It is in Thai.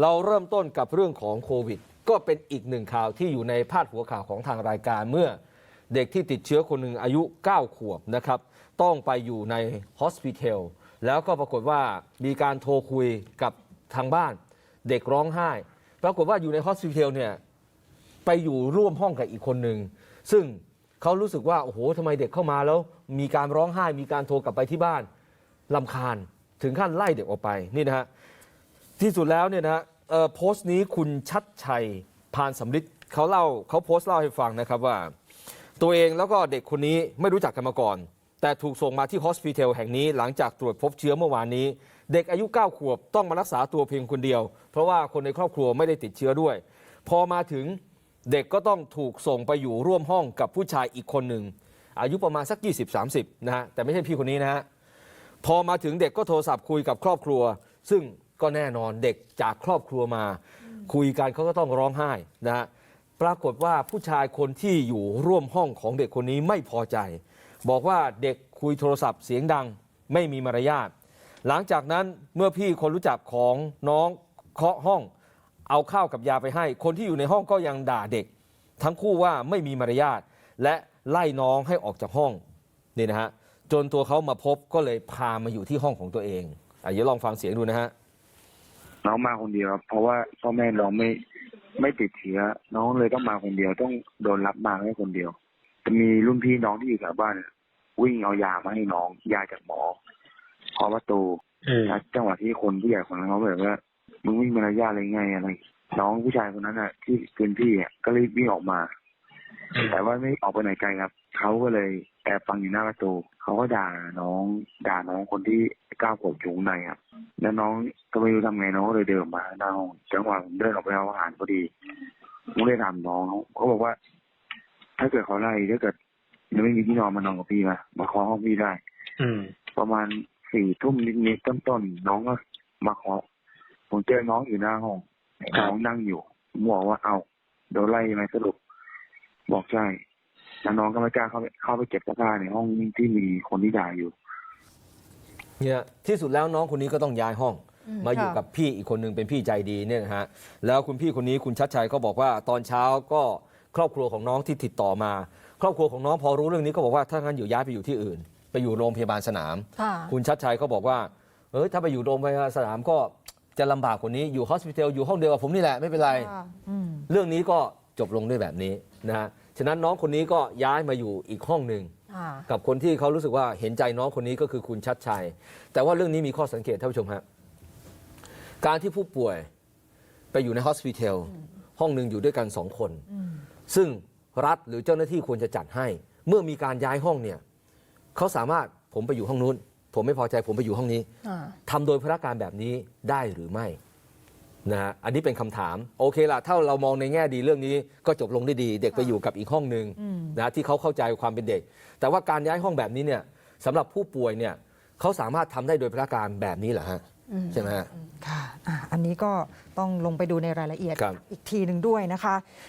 เราเริ่มต้นกับเรื่องของโควิด ก็เป็นอีกหนึ่งข่าวที่อยู่ในพาดหัวข่าวของทางรายการเมื่อเด็กที่ติดเชื้อคนหนึ่งอายุ 9 ขวบนะครับ ต้องไปอยู่ในฮอสพิทอลแล้วก็ปรากฏว่ามีการโทรคุยกับทางบ้าน เด็กร้องไห้ ปรากฏว่าอยู่ในฮอสพิทอลเนี่ยไปอยู่ร่วมห้องกับอีกคนหนึ่งซึ่งเขารู้สึกว่า โอ้โหทำไมเด็กเข้ามาแล้ว มีการร้องไห้มีการโทรกลับไปที่บ้านลำคาญถึงขั้นไล่เด็กออกไปนี่นะฮะ ที่สุดแล้วเนี่ยนะฮะโพสต์นี้คุณชัดชัยพานสำลิดเขาเล่าเขาโพสต์เล่าให้ฟังนะครับว่า ตัวเองแล้วก็เด็กคนนี้ไม่รู้จักกันมาก่อน แต่ถูกส่งมาที่ฮอสพิทอลแห่งนี้หลังจากตรวจพบเชื้อเมื่อวานนี้ เด็กอายุ 9 ขวบต้องมารักษาตัวเพียงคนเดียว เพราะว่าคนในครอบครัวไม่ได้ติดเชื้อด้วย พอมาถึงเด็กก็ต้องถูกส่งไปอยู่ร่วมห้องกับผู้ชายอีกคนหนึ่งอายุประมาณสัก 20-30 นะฮะแต่ไม่ใช่พี่คนนี้นะฮะพอมาถึงเด็กก็โทรศัพท์คุยกับครอบครัว ซึ่ง ก็แน่นอนเด็กจากครอบครัวมา คุยกันเขาก็ต้องร้องไห้นะฮะปรากฏว่าผู้ชายคนที่อยู่ร่วมห้องของเด็กคนนี้ไม่พอใจ บอกว่าเด็กคุยโทรศัพท์เสียงดังไม่มีมารยาทหลังจากนั้นเมื่อพี่คนรู้จักของน้องเคาะห้อง เอาข้าวกับยาไปให้ คนที่อยู่ในห้องก็ยังด่าเด็ก ทั้งคู่ว่าไม่มีมารยาทและไล่น้องให้ออกจากห้องนี่นะฮะจนตัวเขามาพบก็เลยพามาอยู่ที่ห้องของตัวเองอะเดี๋ยวลองฟังเสียงดูนะฮะ น้องมาคนเดียวครับเพราะว่าพ่อแม่น้องไม่ไม่ติดเชื้อน้องเลยต้องมาคนเดียวต้องโดนรับมาแค่คนเดียวจะมีรุ่นพี่น้องที่อยู่แถวบ้านวิ่งเอายามาให้น้องยาจากหมอเคาะประตูจังหวะที่คนผู้ใหญ่คนนั้นเขาแบบว่ามึงวิ่งมารยาทอะไรไงอะไร น้องผู้ชายคนนั้นอะ ที่เป็นพี่อะก็รีบวิ่งออกมา แต่ว่าไม่ออกไปไหนไกลครับเขาก็เลย แอบฟังอยู่หน้าประตูเขาก็ด่าน้องด่าน้องคนที่ก้าวผมอยู่ข้างในครับแล้วน้องก็ไม่รู้ทำไงน้องก็เลยเดินมาหน้าห้องจังหวะผมเดินออกไปเอาอาหารพอดีผมเลยถามน้องเขาบอกว่า ถ้าเกิดเขาไล่ถ้าเกิดยังไม่มีที่นอนมานอนกับพี่มามาเคาะห้องพี่ได้ อืม ประมาณสี่ทุ่มนิดๆต้นๆน้องก็มาเคาะผมเจอน้องอยู่หน้าห้องครับ น้องนั่งอยู่ผมบอกว่าเอาโดนไล่ไหมสรุป บอกใช่ แล้วน้องก็ไม่กล้าเข้าไปเข้าไปเก็บเสื้อผ้าในห้องที่มีคนที่ด่าอยู่ เนี่ยที่สุดแล้วน้องคนนี้ก็ต้องย้ายห้องอืมมาอยู่ค่ะกับพี่อีกคนหนึ่งเป็นพี่ใจดีเนี่ยนะฮะแล้วคุณพี่คนนี้คุณชัดชัยก็บอกว่าตอนเช้าก็ครอบครัวของน้องที่ติดต่อมา ครอบครัวของน้องพอรู้เรื่องนี้ก็บอกว่าถ้างั้นอยู่ย้ายไปอยู่ที่อื่น ไปอยู่โรงพยาบาลสนาม ค่ะ คุณชัดชัยก็บอกว่าเออถ้าไปอยู่โรงพยาบาลสนามก็จะลำบากกว่านี้อยู่ฮอสพิทอลอยู่ห้องเดียวกับผมนี่แหละไม่เป็นไร ค่ะอืม เรื่องนี้ก็จบลงด้วยแบบนี้นะฮะ ฉะนั้นน้องคนนี้ก็ย้ายมาอยู่อีกห้องหนึ่งค่ะกับคนที่เขารู้สึกว่าเห็นใจน้องคนนี้ก็คือคุณชัดชัย แต่ว่าเรื่องนี้มีข้อสังเกตท่านผู้ชมฮะการที่ผู้ป่วยไปอยู่ในฮอสพิทอลห้องหนึ่งอยู่ด้วยกันสองคนอืมซึ่งรัฐหรือเจ้าหน้าที่ควรจะจัดให้ เมื่อมีการย้ายห้องเนี่ยเขาสามารถผมไปอยู่ห้องนู้น ผมไม่พอใจผมไปอยู่ห้องนี้อ่า ทำโดยพนักการแบบนี้ได้หรือไม่ นะฮะอันนี้เป็นคำถาม โอเคละถ้าเรามองในแง่ดีเรื่องนี้ก็จบลงได้ดี เด็กไปอยู่กับอีกห้องหนึ่งอืมนะที่เขาเข้าใจความเป็นเด็ก แต่ว่าการย้ายห้องแบบนี้เนี่ยสำหรับผู้ป่วยเนี่ยเขาสามารถทำได้โดยพนักการแบบนี้เหรอฮะอืมใช่ไหมฮะค่ะอะอันนี้ก็ต้องลงไปดูในรายละเอียดครับอีกทีหนึ่งด้วยนะคะ